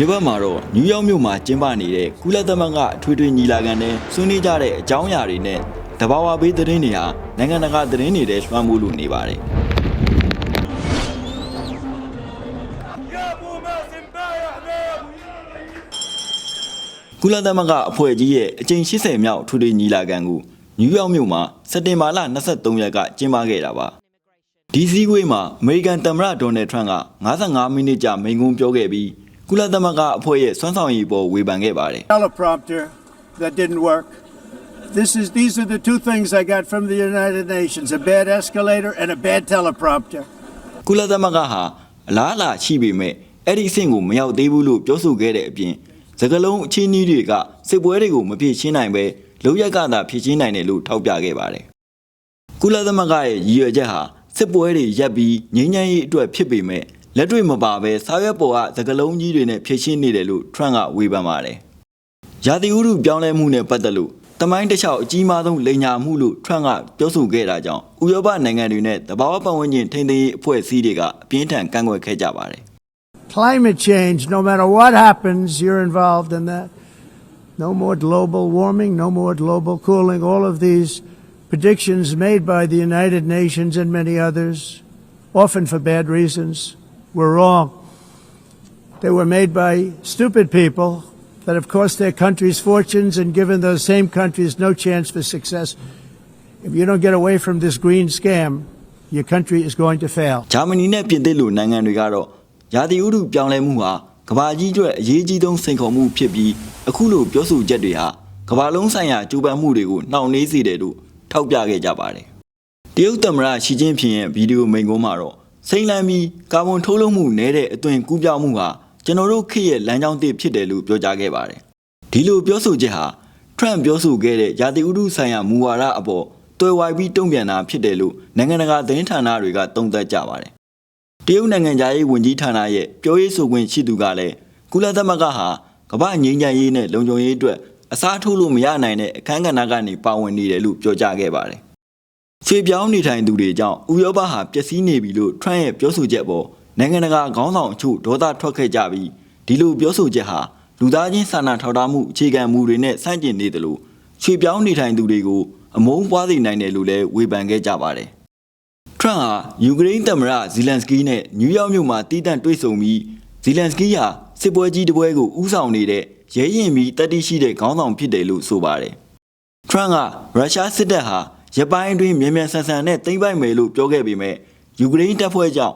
တစ်ပတ်မှာတော့နယူးယောက်မြို့မှာကျင်းပနေတဲ့ကုလသမဂ္ဂအထွေထွေညီလာခံနဲ့ဆွေးနွေးကြတဲ့အကြောင်းအရာတွေနဲ့တဘာဝဘေးသတင်းတွေဟာနိုင်ငံတကာသတင်းတွေထဲလွှမ်းမိုးလို့နေပါတယ်။ကုလသမဂ္ဂအဖွဲ့ကြီးရဲ့အကြိမ်80မြောက်ထူထေညီလာခံကိုနယူးယောက်မြို့မှာစက်တင်ဘာလ23ရက်ကကျင်းပခဲ့တာပါဒီစည်းဝေးမှာအမေရိကန်သမ္မတဒေါ်နယ်ထရန့်က55မိနစ်ကြာမိန့်ခွန်းပြောခဲ့ပြီး ကုလသမဂ္ဂအဖွဲ့ရဲ့စွမ်းဆောင်ရည်ပေါ်ဝေဖန်ခဲ့ပါတယ် teleprompter that didn't work. This is these are the two things I got from the United Nations: a bad escalator and a bad teleprompter. ကုလသမဂ္ဂဟာအလားအလာရှိပေမဲ့အဲ့ဒီအဆင့်ကိုမရောက်သေးဘူးလို့ပြောဆိုခဲ့တဲ့အပြင်စကလုံးအချင်းကြီးတွေကစစ်ပွဲတွေကိုမဖြေရှင်းနိုင်ပဲလောက်ရက်ကသာဖြေရှင်းနိုင်တယ်လို့ထောက်ပြခဲ့ပါတယ်။ကုလသမဂ္ဂရဲ့ရည်ရွယ်ချက်ဟာစစ်ပွဲတွေရပ်ပြီးငြိမ်းချမ်းရေးအတွက်ဖြစ်ပေမဲ့ လက်တွေ့မပါဘဲစာရွက်ပေါ်ကစကလုံးကြီးတွေနဲ့ဖြေရှင်းနေတယ်လို့ထရန့်ကဝေဖန်ပါတယ်။ရာသီဥတုပြောင်းလဲမှုနဲ့ပတ်သက်လို့တမိုင်းတစ်လျှောက်အကြီးမားဆုံးလိန်ညာမှုလို့ထရန့်ကပြောဆိုခဲ့တာကြောင့်ဥရောပနိုင်ငံတွေနဲ့တဘာဝပတ်ဝန်းကျင်ထိန်းသိမ်းရေးအဖွဲ့အစည်းတွေကအပြင်းထန်ကန့်ကွက်ခဲ့ကြပါတယ် Climate change, no matter what happens, you're involved in that. No more global warming, no more global cooling. All of these predictions made by the United Nations and many others, often for bad reasons, were wrong. They were made by stupid people that have cost their countries fortunes and given those same countries no chance for success. If you don't get away from this green scam, your country is going to fail. ဂျာမနီနဲ့ပြင်သစ်လိုနိုင်ငံတွေကတော့ရာသီဥတုပြောင်းလဲမှုဟာကမ္ဘာကြီးအတွက်အရေးကြီးဆုံးစိန်ခေါ်မှုဖြစ်ပြီးအခုလိုပြောဆိုချက်တွေဟာကမ္ဘာလုံးဆိုင်ရာကြိုးပမ်းမှုတွေကိုနှောင့်နှေးစေတယ်လို့ထောက်ပြခဲ့ကြပါတယ်။တရုတ်သမ္မတရှီကျင်းဖျင်ရဲ့ဗီဒီယိုမိန့်ခွန်းမှာတော့ စိမ့်လန်းပြီးကာဗွန်ထုတ်လွှတ်မှုနည်းတဲ့အသွင်ကူးပြောင်းမှုဟာကျွန်တော်တို့ခေတ်ရဲ့လမ်းကြောင်းတစ်ဖြစ်တယ်လို့ပြောကြားခဲ့ပါတယ်။ဒီလိုပြောဆိုချက်ဟာထရန့်ပြောဆိုခဲ့တဲ့ရာသီဥတုဆိုင်ရာမူဝါဒအပေါ်တွယ်ဝိုက်ပြီးတုံ့ပြန်တာဖြစ်တယ်လို့နိုင်ငံတကာသတင်းဌာနတွေကသုံးသပ်ကြပါတယ်။တရုတ်နိုင်ငံသားရေးဝန်ကြီးဌာနရဲ့ပြောရေးဆိုခွင့်ရှိသူကလည်းကုလသမဂ္ဂဟာကမ္ဘာငြိမ်းချမ်းရေးနဲ့လုံခြုံရေးအတွက်အစားထိုးလို့မရနိုင်တဲ့အခမ်းကဏ္ဍကနေပါဝင်နေတယ်လို့ပြောကြားခဲ့ပါတယ်။ ခြေပြောင်းနေထိုင်သူတွေကြောင့်ဥရောပဟာပျက်စီးနေပြီလို့ထရန့်ရဲ့ပြောဆိုချက်ပေါ်နိုင်ငံတကာခေါင်းဆောင်အချို့ဒေါသထွက်ခဲ့ကြပြီးဒီလိုပြောဆိုချက်ဟာလူသားချင်းစာနာထောက်ထားမှုအခြေခံမူတွေနဲ့ဆန့်ကျင်နေတယ်လို့ခြေပြောင်းနေထိုင်သူတွေကိုအမုန်းပွားစေနိုင်တယ်လို့လည်းဝေဖန်ခဲ့ကြပါတယ်။ထရန့်ဟာယူကရိန်းသမ္မတဇီလန်စကီးနဲ့နယူးယောက်မြို့မှာတီးတန့်တွေ့ဆုံပြီးဇီလန်စကီးဟာစစ်ပွဲကြီးတစ်ပွဲကိုဥဆောင်နေတဲ့ရဲရင်ပြီးတတိရှိတဲ့ခေါင်းဆောင်ဖြစ်တယ်လို့ဆိုပါတယ်။ထရန့်ကရုရှားစစ်တပ်ဟာ ရပိုင်းအတွင်းမြန်မြန်ဆန်ဆန်နဲ့သိမ်းပိုက်မယ်လို့ပြောခဲ့ပေမဲ့ယူကရိန်းတပ်ဖွဲ့ကြောင့်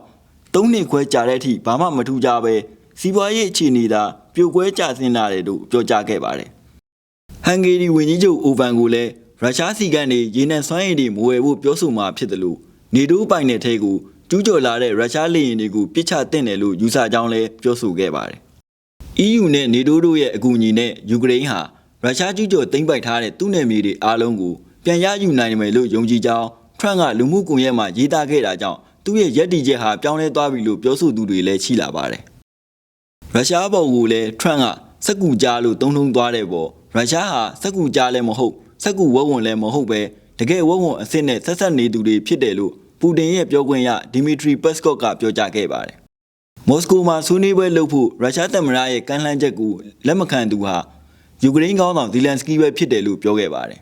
သုံးနှစ်ခွဲကြာတဲ့အထိဘာမှမထူးကြပဲစီးပွားရေးအခြေအနေသာပြိုကွဲကျဆင်းလာတယ်လို့ပြောကြားခဲ့ပါတယ်။ဟန်ဂေရီဝန်ကြီးချုပ်အိုဗန်ကိုလည်းရုရှားစီကန်တွေရေနံစွမ်းရည်တွေမဝယ်ဖို့ပြောဆိုမှာဖြစ်တယ်လို့နေတိုးပိုင်တဲ့ထဲကိုကျူးကျော်လာတဲ့ရုရှားလေယာဉ်တွေကိုပစ်ချတင်တယ်လို့ယူဆကြောင်းလည်းပြောဆိုခဲ့ပါတယ်။ EU နဲ့နေတိုးတို့ရဲ့အကူအညီနဲ့ယူကရိန်းဟာရုရှားကျူးကျော်သိမ်းပိုက်ထားတဲ့သူ့နယ်မြေတွေအားလုံးကို ပြန်ရယူနိုင်မယ်လို့ယုံကြည်ကြောင်းထရန့်ကလူမှုကွန်ရက်မှာရေးသားခဲ့တာကြောင့်သူ့ရဲ့ရည်တည်ချက်ဟာပြောင်းလဲသွားပြီလို့ပြောဆိုသူတွေလည်းရှိလာပါတယ်။ရုရှားဘော်ကိုလည်းထရန့်ကစက်ကူကြားလို့တုံးထုံသွားတဲ့ပေါ်ရုရှားဟာစက်ကူကြားလည်းမဟုတ်စက်ကူဝက်ဝင်လည်းမဟုတ်ပဲတကယ်ဝက်ဝင်အစ်စ်နဲ့ဆက်ဆက်နေသူတွေဖြစ်တယ်လို့ပူတင်ရဲ့ပြောခွင့်ရဒီမီထရီပက်စကော့ကပြောကြားခဲ့ပါတယ်။မော်စကိုမှာဆွေးနွေးပွဲလုပ်ဖို့ရုရှားသမ္မတရဲ့ကမ်းလှမ်းချက်ကိုလက်မခံသူဟာယူကရိန်းခေါင်းဆောင်ဇီလန်စကီးပဲဖြစ်တယ်လို့ပြောခဲ့ပါတယ်။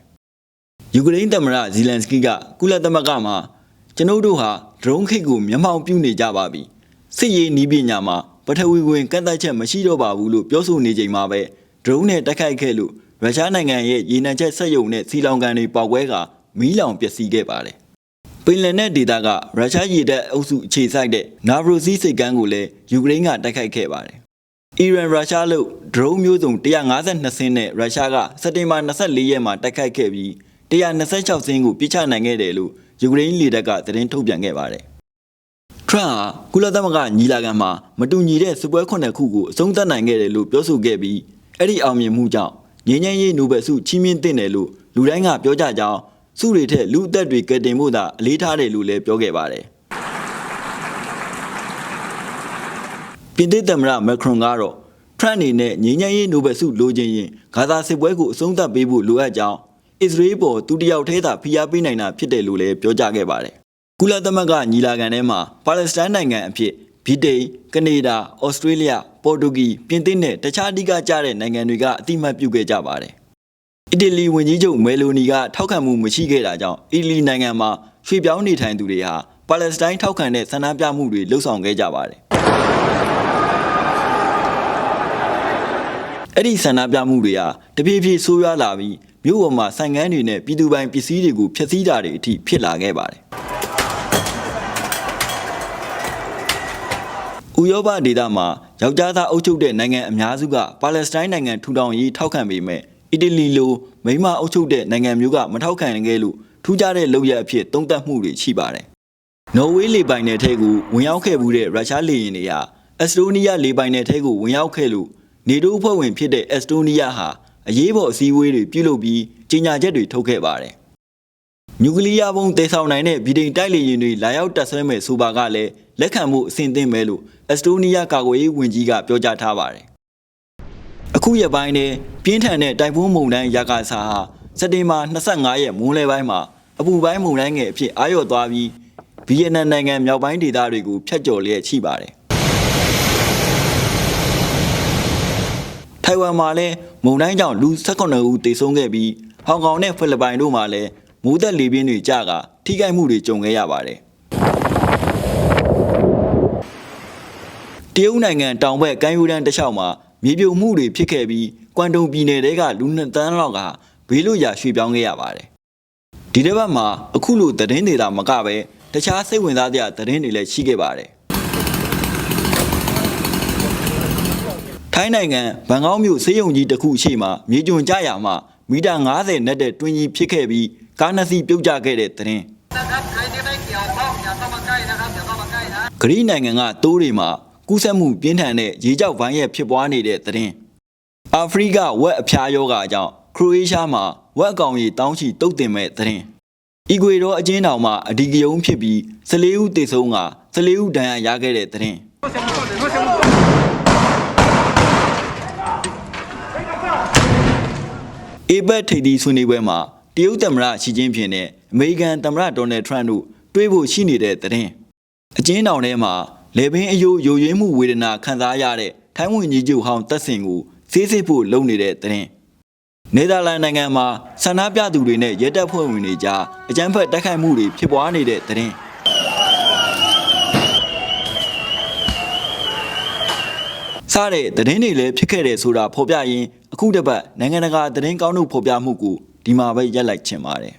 ယူကရိန်းသမ္မတဇီလန်စကီးကကုလသမဂ္ဂမှာကျွန်ုပ်တို့ဟာဒရုန်းခိတ်ကိုမျက်မှောက်ပြုနေကြပါပြီစစ်ရေးနီးပညာမှာပထဝီဝင်ကန့်သက်ချက်မရှိတော့ပါဘူးလို့ပြောဆိုနေချိန်မှာပဲဒရုန်းနဲ့တိုက်ခိုက်ခဲ့လို့ရုရှားနိုင်ငံရဲ့ရေနံချက်စက်ရုံနဲ့စီလောင်ကန်တွေပေါက်ကွဲကမီးလောင်ပျက်စီးခဲ့ပါတယ်ပင်လယ်နက်ဒေသကရုရှားရေတပ်အုပ်စုအခြေစိုက်တဲ့နာဗရိုစီစိတ်ကမ်းကိုလည်းယူကရိန်းကတိုက်ခိုက်ခဲ့ပါတယ်အီရန်ရုရှားလို့ဒရုန်းမျိုးစုံ152စင်းနဲ့ရုရှားကစက်တင်ဘာ24ရက်မှာတိုက်ခိုက်ခဲ့ပြီး 126စင်းကိုပြစ်ချနိုင်ခဲ့တယ်လို့ယူကရိန်းလေတပ်ကသတင်းထုတ်ပြန်ခဲ့ပါတယ်။ထရန့်ဟာကုလသမဂ္ဂညီလာခံမှာမတူညီတဲ့စပွဲခုနှစ်ခုကိုအဆုံးသတ်နိုင်ခဲ့တယ်လို့ပြောဆိုခဲ့ပြီးအဲ့ဒီအောင်မြင်မှုကြောင့်ငြိမ်းချမ်းရေးနိုဘယ်ဆုချီးမြှင့်တင်တယ်လို့လူတိုင်းကပြောကြကြောင်းဆုတွေထက်လူအသက်တွေကယ်တင်ဖို့သာအလေးထားတယ်လို့လည်းပြောခဲ့ပါတယ်။ပြင်သစ်သမ္မတမက်ခရွန်ကတော့ထရန့်အနေနဲ့ငြိမ်းချမ်းရေးနိုဘယ်ဆုလိုချင်ရင်ဂါဇာစစ်ပွဲကိုအဆုံးသတ်ပေးဖို့လိုအပ်ကြောင်း အစ္စရေးပေါ်သူတယောက်ထဲသာဖိအားပေးနိုင်တာဖြစ်တယ်လို့လည်းပြောကြားခဲ့ပါတယ်။ကုလသမဂ္ဂညီလာခံထဲမှာပါလက်စတိုင်းနိုင်ငံအဖြစ်ဗြိတိန်ကနေဒါဩစတြေးလျပေါ်တူဂီပြင်သစ်နဲ့တခြားအဓိကကျတဲ့နိုင်ငံတွေကအတိမတ်ပြုခဲ့ကြပါတယ်အီတလီဝန်ကြီးချုပ်မဲလိုနီကထောက်ခံမှုမရှိခဲ့တာကြောင့်အီတလီနိုင်ငံမှာရွှေ့ပြောင်းနေထိုင်သူတွေဟာပါလက်စတိုင်းထောက်ခံတဲ့ဆန္ဒပြမှုတွေလှုပ်ဆောင်ခဲ့ကြပါတယ်အဲ့ဒီဆန္ဒပြမှုတွေဟာတပြေးပြေးဆိုးရွားလာပြီး မြို့ပေါ်မှာဆိုင်ငန်းတွေနဲ့ပြည်သူပိုင်ပစ္စည်းတွေကိုဖျက်ဆီးတာတွေအထိဖြစ်လာခဲ့ပါတယ်ဥရောပဒေသမှာယောက်ျားသားအုပ်ချုပ်တဲ့နိုင်ငံအများစုကပါလက်စတိုင်းနိုင်ငံထူထောင်ရေးထောက်ခံပေမဲ့အီတလီလိုမိန်းမအုပ်ချုပ်တဲ့နိုင်ငံမျိုးကမထောက်ခံခဲ့လို့ထူးခြားတဲ့လုပ်ရအဖြစ်သုံးသပ်မှုတွေရှိပါတယ်။နော်ဝေးလေပိုင်နယ်ထဲကိုဝင်ရောက်ခဲ့မှုတဲ့ရုရှားလေယာဉ်တွေဟာအက်စတိုးနီးယားလေပိုင်နယ်ထဲကိုဝင်ရောက်ခဲ့လို့နေတိုးအဖွဲ့ဝင်ဖြစ်တဲ့အက်စတိုးနီးယားဟာ အရေးပေါ်အစည်းအဝေးတွေပြုလုပ်ပြီးကြေညာချက်တွေထုတ်ခဲ့ပါတယ်။နျူကလ িয়ার ဘုံတည်ဆောင်နိုင်တဲ့ဗြိတိန်တိုက်လေယာဉ်တွေလာရောက်တပ်ဆွဲမဲ့ဆိုပါကလည်းလက်ခံမှုအဆင့်သင့်ပဲလို့အက်စတိုးနီးယားကာကွယ်ရေးဝန်ကြီးကပြောကြားထားပါတယ်။အခုရက်ပိုင်းနဲ့ပြင်းထန်တဲ့တိုက်ပွဲမုန်တိုင်းရာဂါဆာဟာစက်တင်ဘာ25ရက်မိုးလယ်ပိုင်းမှာအပူပိုင်းမုန်တိုင်းငယ်အဖြစ်အာရုံသွားပြီးဗီယက်နမ်နိုင်ငံမြောက်ပိုင်းဒေသတွေကိုဖျက်ကျော်လျက်ရှိပါတယ်။ ထိုင်ဝမ်မှာလည်းမုန်တိုင်းကြောင့်လူ18ဦးသေဆုံးခဲ့ပြီးဟောင်ကောင်နဲ့ဖိလစ်ပိုင်တို့မှာလည်းမိုးသက်လေပြင်းတွေကြကထိခိုက်မှုတွေကြုံခဲ့ရပါတယ်။တရုတ်နိုင်ငံတောင်ဘက်ကမ်းရိုးတန်းတစ်လျှောက်မှာမြေပြိုမှုတွေဖြစ်ခဲ့ပြီးကွမ်တုံပြည်နယ်တဲကလူနှစ်တန်းလောက်ကဘေးလွတ်ရာရွှေ့ပြောင်းခဲ့ရပါတယ်။ဒီတစ်ပတ်မှာအခုလိုသတင်းတွေသာမကပဲတခြားစိတ်ဝင်စားစရာသတင်းတွေလည်းရှိခဲ့ပါတယ်။ ထိုင်းနိုင်ငံဘန်ကောက်မြို့ဆေးရုံကြီးတစ်ခုရှိမှမြေကျွံကြရာမှမီတာ90နဲ့တဲ့တွင်းကြီးဖြစ်ခဲ့ပြီးကားနှစ်စီးပြုတ်ကျခဲ့တဲ့သတင်းဂရိနိုင်ငံကတိုးတွေမှာကူးစက်မှုပြင်းထန်တဲ့ရေကြောက်ဗိုင်းရဲ့ဖြစ်ပွားနေတဲ့သတင်းအာဖရိကဝက်အဖျားယောဂါကြောင့်ခရိုအေးရှားမှာဝက်ကောင်ရီတောင်းချီတုတ်တင်မဲ့သတင်းအီဂွေဒေါအချင်းတောင်မှာအဓိကယုံဖြစ်ပြီး14ဦးသေဆုံးက14ဦးဒဏ်ရာရခဲ့တဲ့သတင်း အေဘက်ထိပ်သီးဆွေးနွေးပွဲမှာတရုတ်သမ္မတရှီကျင်းဖျင်နဲ့အမေရိကန်သမ္မတဒေါ်နယ်ထရန့်တို့တွေ့ဖို့ရှိနေတဲ့သတင်းအချင်းတောင်ထဲမှာလေပင်အယိုးယိုယွင်းမှုဝေဒနာခံစားရတဲ့ထိုင်းဝင်ကြီးချုပ်ဟောင်းတက်စင်ကိုဆေးစစ်ဖို့လုပ်နေတဲ့သတင်းနေသာလန်နိုင်ငံမှာဆန္ဒပြသူတွေနဲ့ရဲတပ်ဖွဲ့ဝင်တွေကြားအကြမ်းဖက်တိုက်ခိုက်မှုတွေဖြစ်ပွားနေတဲ့သတင်းစားတဲ့သတင်းတွေလည်းဖြစ်ခဲ့တယ်ဆိုတာဖော်ပြရင်း အခုတစ်ပတ်နိုင်ငံတကာသတင်းကောင်းတို့ဖော်ပြမှုကိုဒီမှာပဲရက်လိုက်ချင်ပါတယ်